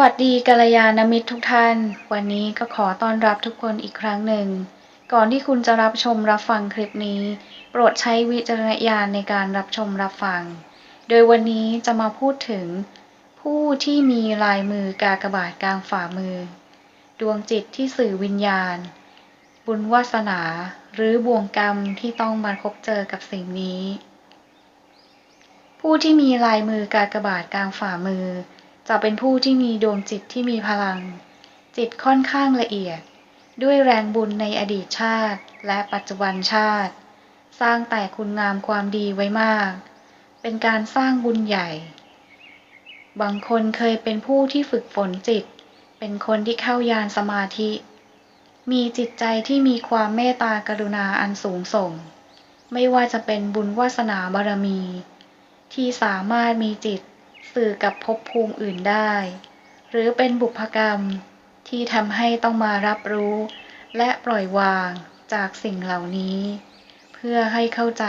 วัสดีกัลยาณมิตรทุกท่าน วันนี้ก็ขอต้อนรับทุกคนอีกครั้งหนึ่ง ก่อนที่คุณจะรับชมรับฟังคลิปนี้ โปรดใช้วิจารณญาณในการรับชมรับฟัง โดยวันนี้จะมาพูดถึง ผู้ที่มีลายมือกากบาทกลางฝ่ามือ ดวงจิตที่สื่อวิญญาณ บุญวาสนา หรือบ่วงกรรมที่ต้องมาพบเจอกับสิ่งนี้ ผู้ที่มีลายมือกากบาทกลางฝ่ามือ จะเป็นผู้ที่มีดวงจิตที่มีพลัง จิตค่อนข้างละเอียด ด้วยแรงบุญในอดีตชาติและปัจจุบันชาติ สร้างแต่คุณงามความดีไว้มาก เป็นการสร้างบุญใหญ่ บางคนเคยเป็นผู้ที่ฝึกฝนจิต เป็นคนที่เข้ายานสมาธิ มีจิตใจที่มีความเมตตากรุณาอันสูงส่ง ไม่ว่าจะเป็นบุญวาสนาบารมี ที่สามารถมีจิต สื่อกับภพภูมิอื่นได้ หรือเป็นบุพกรรมที่ทำให้ต้องมารับรู้ และปล่อยวางจากสิ่งเหล่านี้ เพื่อให้เข้าใจ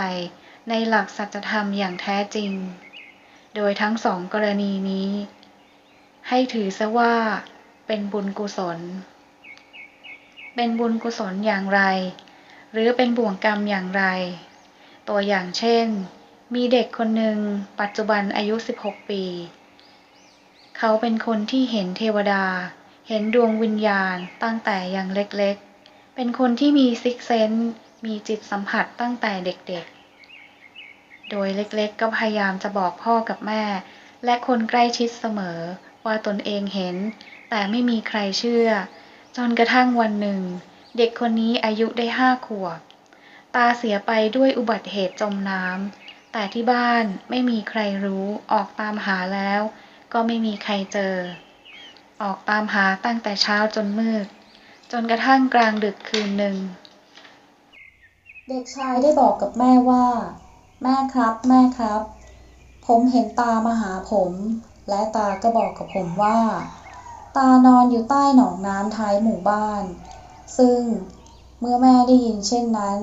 ในหลักสัจธรรมอย่างแท้จริง โดยทั้งสองกรณีนี้ ให้ถือซะว่าเป็นบุญกุศล เป็นบุญกุศลอย่างไร หรือเป็นบ่วงกรรมอย่างไร ตัวอย่างเช่น มีเด็กคนหนึ่งปัจจุบันอายุ 16 ปี เขาเป็นคนที่เห็นเทวดา เห็นดวงวิญญาณตั้งแต่ยังเล็กๆ เป็นคนที่มีซิกเซนมีจิตสัมผัสตั้งแต่เด็กๆ โดยเล็กๆ ก็พยายามจะบอกพ่อกับแม่ และคนใกล้ชิดเสมอว่าตนเองเห็น แต่ไม่มีใครเชื่อ จนกระทั่งวันหนึ่ง เด็กคนนี้อายุได้ห้าขวบ ตาเสียไปด้วยอุบัติเหตุจมน้ำ แต่ที่บ้านไม่มีใครรู้ออกตามหาแล้ว ก็ไม่มีใครเจอ ออกตามหาตั้งแต่เช้าจนมืด จนกระทั่งกลางดึกคืนหนึ่ง เด็กชายได้บอกกับแม่ว่า แม่ครับ แม่ครับ ผมเห็นตามาหาผม และตาก็บอกกับผมว่า ตานอนอยู่ใต้หนองน้ำท้ายหมู่บ้าน ซึ่งเมื่อแม่ได้ยินเช่นนั้น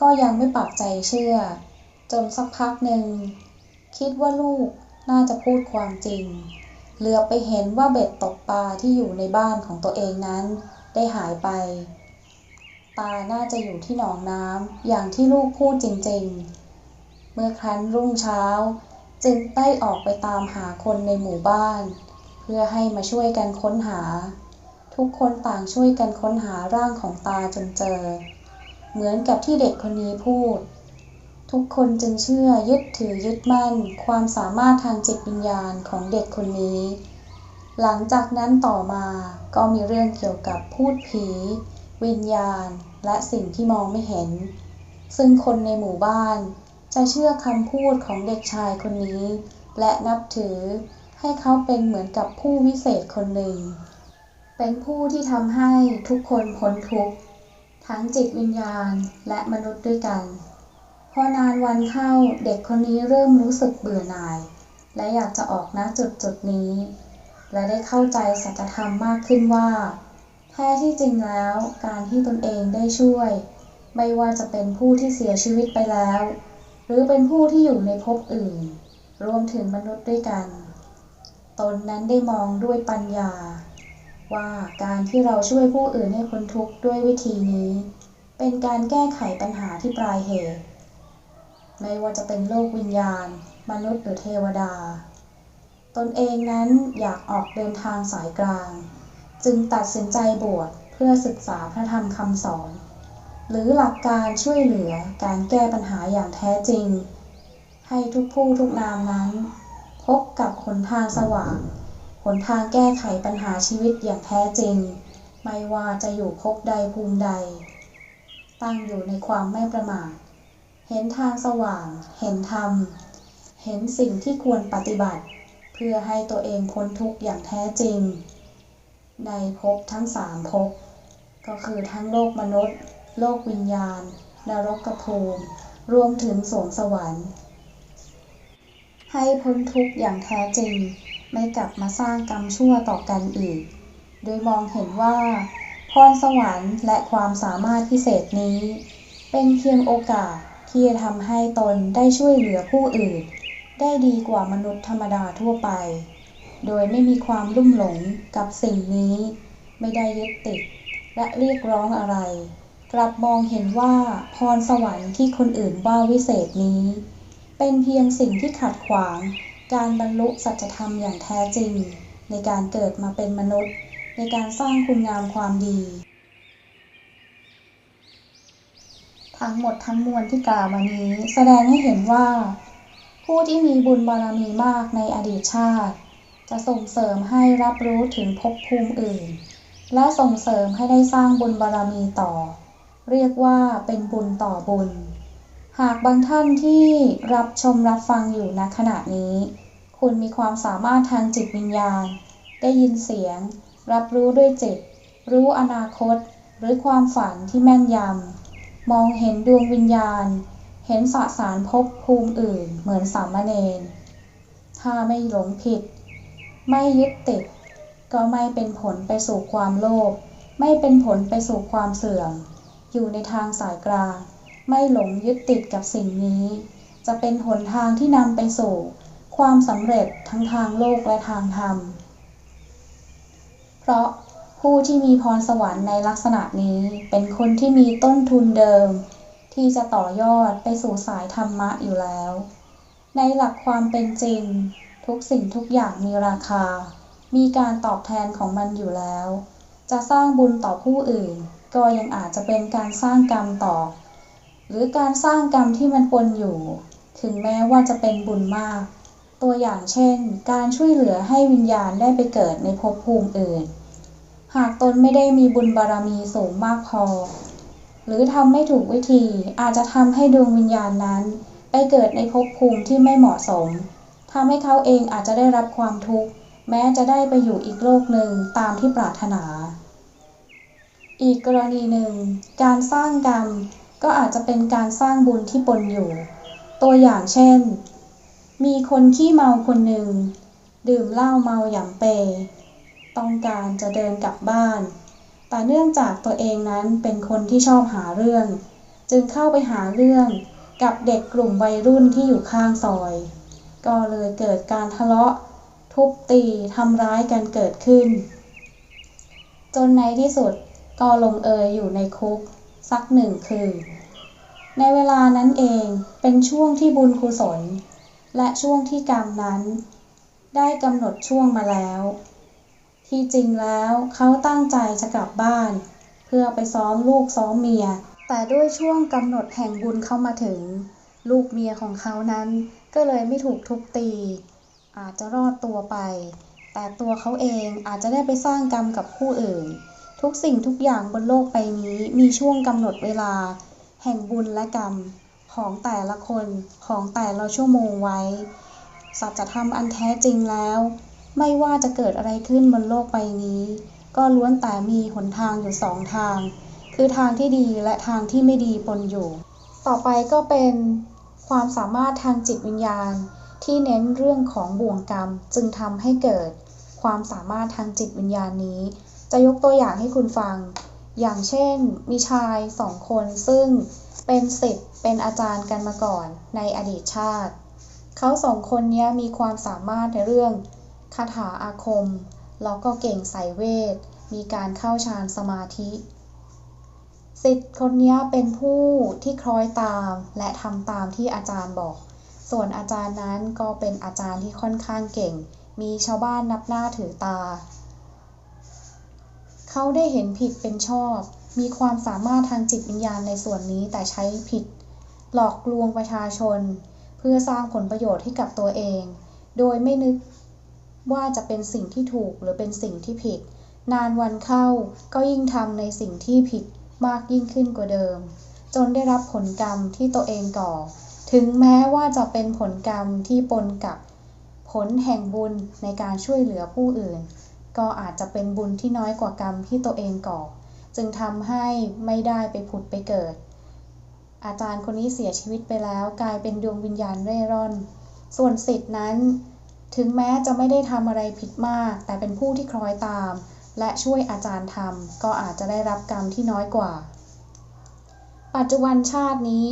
ก็ยังไม่ปักใจเชื่อ จนสักพักหนึ่ง คิดว่าลูกน่าจะพูดความจริง เหลือไปเห็นว่าเบ็ดตกปลาที่อยู่ในบ้านของตัวเองนั้น ได้หายไปตาน่าจะอยู่ที่หนองน้ำอย่างที่ลูกพูดจริงๆ เมื่อครั้นรุ่งเช้า จึงได้ออกไปตามหาคนในหมู่บ้าน เพื่อให้มาช่วยกันค้นหา ทุกคนต่างช่วยกันค้นหาร่างของตาจนเจอ เหมือนกับที่เด็กคนนี้พูด ทุกคนจึงเชื่อยึดถือยึดมั่น ความสามารถทางจิตวิญญาณของเด็กคนนี้ หลังจากนั้นต่อมาก็มีเรื่องเกี่ยวกับพูดผี วิญญาณ และสิ่งที่มองไม่เห็น ซึ่งคนในหมู่บ้าน จะเชื่อคำพูดของเด็กชายคนนี้ และนับถือให้เขาเป็นเหมือนกับผู้วิเศษคนหนึ่ง เป็นผู้ที่ทำให้ทุกคนพ้นทุกข์ทั้งจิตวิญญาณและมนุษย์ด้วยกัน พอนานวันเข้าเด็กคนนี้เริ่มรู้สึกเบื่อหน่าย และอยากจะออกณจุดจุดนี้ และได้เข้าใจสัจธรรมมากขึ้นว่า แท้ที่จริงแล้วการที่ตนเองได้ช่วย ไม่ว่าจะเป็นผู้ที่เสียชีวิตไปแล้ว หรือเป็นผู้ที่อยู่ในภพอื่น รวมถึงมนุษย์ด้วยกัน ตนนั้นได้มองด้วยปัญญา ว่าการที่เราช่วยผู้อื่นให้พ้นทุกข์ด้วยวิธีนี้ เป็นการแก้ไขปัญหาที่ปลายเหตุ ไม่ว่าจะเป็นโลกวิญญาณ มนุษย์หรือเทวดา ตนเองนั้นอยากออกเดินทางสายกลาง จึงตัดสินใจบวชเพื่อศึกษาพระธรรมคำสอน หรือหลักการช่วยเหลือการแก้ปัญหาอย่างแท้จริง ให้ทุกผู้ทุกนามนั้น พบกับหนทางสว่างหนทางแก้ไขปัญหาชีวิตอย่างแท้จริง ไม่ว่าจะอยู่ภพใดภูมิใด ตั้งอยู่ในความไม่ประมาท เห็นทางสว่าง เห็นธรรม เห็นสิ่งที่ควรปฏิบัติ เพื่อให้ตัวเองพ้นทุกข์อย่างแท้จริง ในภพทั้งสามภพก็คือทั้งโลกมนุษย์ โลกวิญญาณ นรกภูมิ รวมถึงสวงสวรรค์ ให้พ้นทุกข์อย่างแท้จริง ไม่กลับมาสร้างกรรมชั่วต่อกันอีก โดยมองเห็นว่าพรสวรรค์และความสามารถพิเศษนี้ เป็นเพียงโอกาส ที่จะทำให้ตนได้ช่วยเหลือผู้อื่น ได้ดีกว่ามนุษย์ธรรมดาทั่วไป โดยไม่มีความลุ่มหลงกับสิ่งนี้ ไม่ได้ยึดติด และเรียกร้องอะไร กลับมองเห็นว่าพรสวรรค์ที่คนอื่นว่าวิเศษนี้ เป็นเพียงสิ่งที่ขัดขวาง การบรรลุสัจธรรมอย่างแท้จริง ในการเกิดมาเป็นมนุษย์ ในการสร้างคุณงามความดี ทั้งหมดทั้งมวลที่กล่าวมานี้ แสดงให้เห็นว่า ผู้ที่มีบุญบารมีมากในอดีตชาติ จะส่งเสริมให้รับรู้ถึงภพภูมิอื่น และส่งเสริมให้ได้สร้างบุญบารมีต่อ เรียกว่าเป็นบุญต่อบุญ หากบางท่านที่รับชมรับฟังอยู่ณขณะนี้ คุณมีความสามารถทางจิตวิญญาณ ได้ยินเสียง รับรู้ด้วยจิต รู้อนาคต หรือความฝันที่แม่นยำ มองเห็นดวงวิญญาณ เห็นสสารภพภูมิอื่น เหมือนสามเณร ถ้าไม่หลงผิด ไม่ยึดติด ก็ไม่เป็นผลไปสู่ความโลภ ไม่เป็นผลไปสู่ความเสื่อม อยู่ในทางสายกลาง ไม่หลงยึดติดกับสิ่งนี้ จะเป็นหนทางที่นำไปสู่ ความสำเร็จทั้งทางโลกและทางธรรม เพราะ ผู้ที่มีพรสวรรค์ในลักษณะนี้เป็นคนที่มีต้นทุนเดิม ที่จะต่อยอดไปสู่สายธรรมะอยู่แล้ว ในหลักความเป็นจริง ทุกสิ่งทุกอย่างมีราคา มีการตอบแทนของมันอยู่แล้ว จะสร้างบุญต่อผู้อื่น ก็ยังอาจจะเป็นการสร้างกรรมต่อ หรือการสร้างกรรมที่มันปนอยู่ ถึงแม้ว่าจะเป็นบุญมาก ตัวอย่างเช่น การช่วยเหลือให้วิญญาณได้ไปเกิดในภพภูมิอื่น หากตนไม่ได้มีบุญบารมีสูงมากพอ หรือทำไม่ถูกวิธีอาจจะทำให้ดวงวิญญาณนั้น ไปเกิดในภพภูมิที่ไม่เหมาะสมทำให้เขาเองอาจจะได้รับความทุกข์ แม้จะได้ไปอยู่อีกโลกหนึ่งตามที่ปรารถนา อีกกรณีหนึ่ง การสร้างกรรมก็อาจจะเป็นการสร้างบุญที่ปนอยู่ ตัวอย่างเช่น มีคนขี้เมาคนหนึ่ง ดื่มเหล้าเมาหยำเป ต้องการจะเดินกลับบ้าน แต่เนื่องจากตัวเองนั้นเป็นคนที่ชอบหาเรื่อง จึงเข้าไปหาเรื่องกับเด็กกลุ่มวัยรุ่นที่อยู่ข้างซอย ก็เลยเกิดการทะเลาะ ทุบตีทำร้ายกันเกิดขึ้น จนในที่สุดก็ลงเอยอยู่ในคุกสักหนึ่งคืน ในเวลานั้นเองเป็นช่วงที่บุญกุศล และช่วงที่กรรมนั้น ได้กำหนดช่วงมาแล้ว ที่จริงแล้วเขาตั้งใจจะกลับบ้าน เพื่อไปซ้อมลูกซ้อมเมีย แต่ด้วยช่วงกำหนดแห่งบุญเข้ามาถึง ลูกเมียของเขานั้นก็เลยไม่ถูกทุบตี อาจจะรอดตัวไป แต่ตัวเขาเองอาจจะได้ไปสร้างกรรมกับผู้อื่น ทุกสิ่งทุกอย่างบนโลกใบนี้มีช่วงกำหนดเวลา แห่งบุญและกรรมของแต่ละคนของแต่ละชั่วโมงไว้ สัจธรรมอันแท้จริงแล้ว ไม่ว่าจะเกิดอะไรขึ้นบนโลกใบนี้ ก็ล้วนแต่มีหนทางอยู่สองทาง คือทางที่ดีและทางที่ไม่ดีปนอยู่ ต่อไปก็เป็นความสามารถทางจิตวิญญาณ ที่เน้นเรื่องของบ่วงกรรมจึงทำให้เกิดความสามารถทางจิตวิญญาณนี้ จะยกตัวอย่างให้คุณฟัง อย่างเช่น มีชายสองคนซึ่งเป็นศิษย์เป็นอาจารย์กันมาก่อนในอดีตชาติ เขาสองคนนี้มีความสามารถในเรื่อง คาถาอาคม แล้วก็เก่งสายเวท มีการเข้าฌานสมาธิศิษย์คนนี้เป็นผู้ที่คล้อยตามและทำตามที่อาจารย์บอก ส่วนอาจารย์นั้นก็เป็นอาจารย์ที่ค่อนข้างเก่ง มีชาวบ้านนับหน้าถือตา เขาได้เห็นผิดเป็นชอบ มีความสามารถทางจิตวิญญาณในส่วนนี้แต่ใช้ผิด หลอกลวงประชาชน เพื่อสร้างผลประโยชน์ให้กับตัวเอง โดยไม่นึก ว่าจะเป็นสิ่งที่ถูกหรือเป็นสิ่งที่ผิด นานวันเข้าก็ยิ่งทำในสิ่งที่ผิดมากยิ่งขึ้นกว่าเดิม จนได้รับผลกรรมที่ตัวเองก่อ ถึงแม้ว่าจะเป็นผลกรรมที่ปนกับผลแห่งบุญในการช่วยเหลือผู้อื่น ก็อาจจะเป็นบุญที่น้อยกว่ากรรมที่ตัวเองก่อ จึงทำให้ไม่ได้ไปผุดไปเกิด อาจารย์คนนี้เสียชีวิตไปแล้วกลายเป็นดวงวิญญาณเร่ร่อน ส่วนสิทธินั้น ถึงแม้จะไม่ได้ทำอะไรผิดมาก แต่เป็นผู้ที่คล้อยตาม และช่วยอาจารย์ทำก็อาจจะได้รับกรรมที่น้อยกว่า ปัจจุบันชาตินี้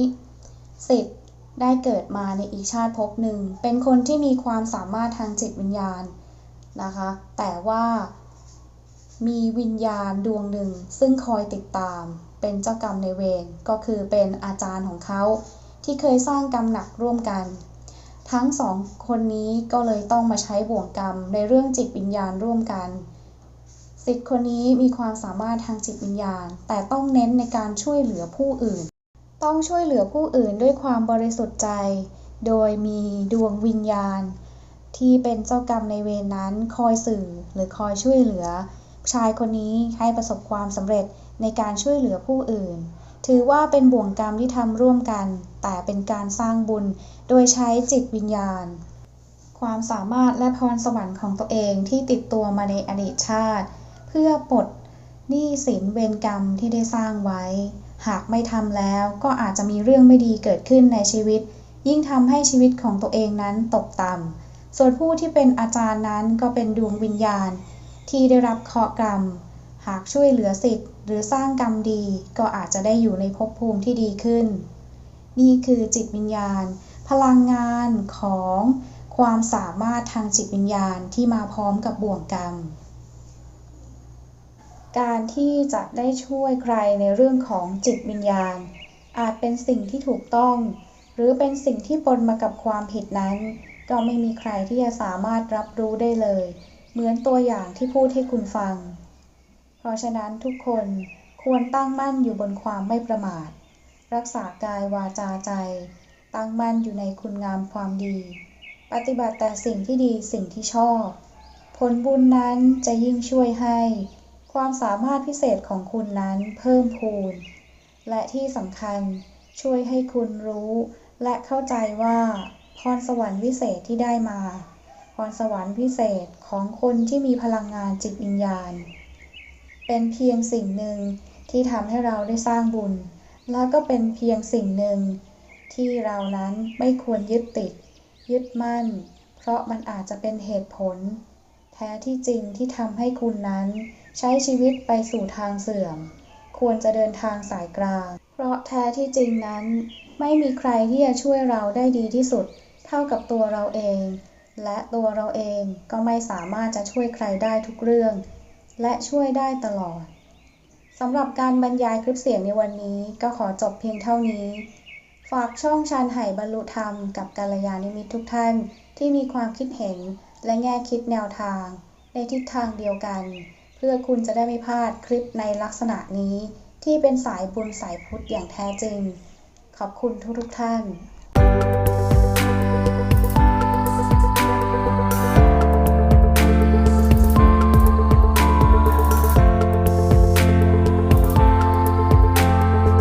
สิทธิ์ได้เกิดมาในอีกชาติภพหนึ่ง เป็นคนที่มีความสามารถทางจิตวิญญาณนะคะ แต่ว่ามีวิญญาณดวงหนึ่งซึ่งคอยติดตาม เป็นเจ้ากรรมในเวรก็คือเป็นอาจารย์ของเขาที่เคยสร้างกรรมหนักร่วมกัน ทั้งสองคนนี้ก็เลยต้องมาใช้บ่วงกรรมในเรื่องจิตวิญญาณร่วมกันสิทธิ์คนนี้มีความสามารถทางจิตวิญญาณ แต่ต้องเน้นในการช่วยเหลือผู้อื่น ต้องช่วยเหลือผู้อื่นด้วยความบริสุทธิ์ใจ โดยมีดวงวิญญาณ ที่เป็นเจ้ากรรมในเวรนั้นคอยสื่อหรือคอยช่วยเหลือ ชายคนนี้ให้ประสบความสำเร็จในการช่วยเหลือผู้อื่น ถือว่าเป็นบ่วงกรรมที่ทำร่วมกัน แต่เป็นการสร้างบุญโดยใช้จิตวิญญาณ ความสามารถและพรสวรรค์ของตัวเองที่ติดตัวมาในอดีตชาติ เพื่อปลดหนี้สินเวรกรรมที่ได้สร้างไว้ หากไม่ทำแล้วก็อาจจะมีเรื่องไม่ดีเกิดขึ้นในชีวิต ยิ่งทำให้ชีวิตของตัวเองนั้นตกต่ำส่วนผู้ที่เป็นอาจารย์นั้นก็เป็นดวงวิญญาณ ที่ได้รับเคราะห์กรรม หากช่วยเหลือสิทธิ์หรือสร้างกรรมดีก็อาจจะได้อยู่ในภพภูมิที่ดีขึ้น นี่คือจิตวิญญาณ พลังงานของความสามารถทางจิตวิญญาณที่มาพร้อมกับบ่วงกรรม การที่จะได้ช่วยใครในเรื่องของจิตวิญญาณ อาจเป็นสิ่งที่ถูกต้อง หรือเป็นสิ่งที่ปนมากับความผิดนั้น ก็ไม่มีใครที่จะสามารถรับรู้ได้เลย เหมือนตัวอย่างที่พูดให้คุณฟัง เพราะฉะนั้นทุกคนควรตั้งมั่นอยู่บนความไม่ประมาท รักษากายวาจาใจ ตั้งมั่นอยู่ในคุณงามความดี ปฏิบัติแต่สิ่งที่ดีสิ่งที่ชอบ ผลบุญนั้นจะยิ่งช่วยให้ ความสามารถพิเศษของคุณนั้นเพิ่มพูน และที่สำคัญช่วยให้คุณรู้และเข้าใจว่าพรสวรรค์วิเศษที่ได้มา พรสวรรค์พิเศษของคนที่มีพลังงานจิตวิญญาณ เป็นเพียงสิ่งหนึ่งที่ทำให้เราได้สร้างบุญ แล้วก็เป็นเพียงสิ่งหนึ่ง ที่เรานั้นไม่ควรยึดติด ยึดมั่น เพราะมันอาจจะเป็นเหตุผล แท้ที่จริงที่ทำให้คุณนั้น ใช้ชีวิตไปสู่ทางเสื่อม ควรจะเดินทางสายกลาง เพราะแท้ที่จริงนั้น ไม่มีใครที่จะช่วยเราได้ดีที่สุด เท่ากับตัวเราเอง และตัวเราเองก็ไม่สามารถจะช่วยใครได้ทุกเรื่อง และช่วยได้ตลอดสำหรับการบรรยายคลิปเสียงในวันนี้ก็ขอจบเพียงเท่านี้ ฝากช่องชานไห่บรรลุธรรมกับกัลยาณมิตรทุกท่านที่มีความคิดเห็นและแง่คิดแนวทาง ในทิศทางเดียวกัน เพื่อคุณจะได้ไม่พลาดคลิปในลักษณะนี้ ที่เป็นสายบุญสายพุทธอย่างแท้จริง ขอบคุณทุกๆท่าน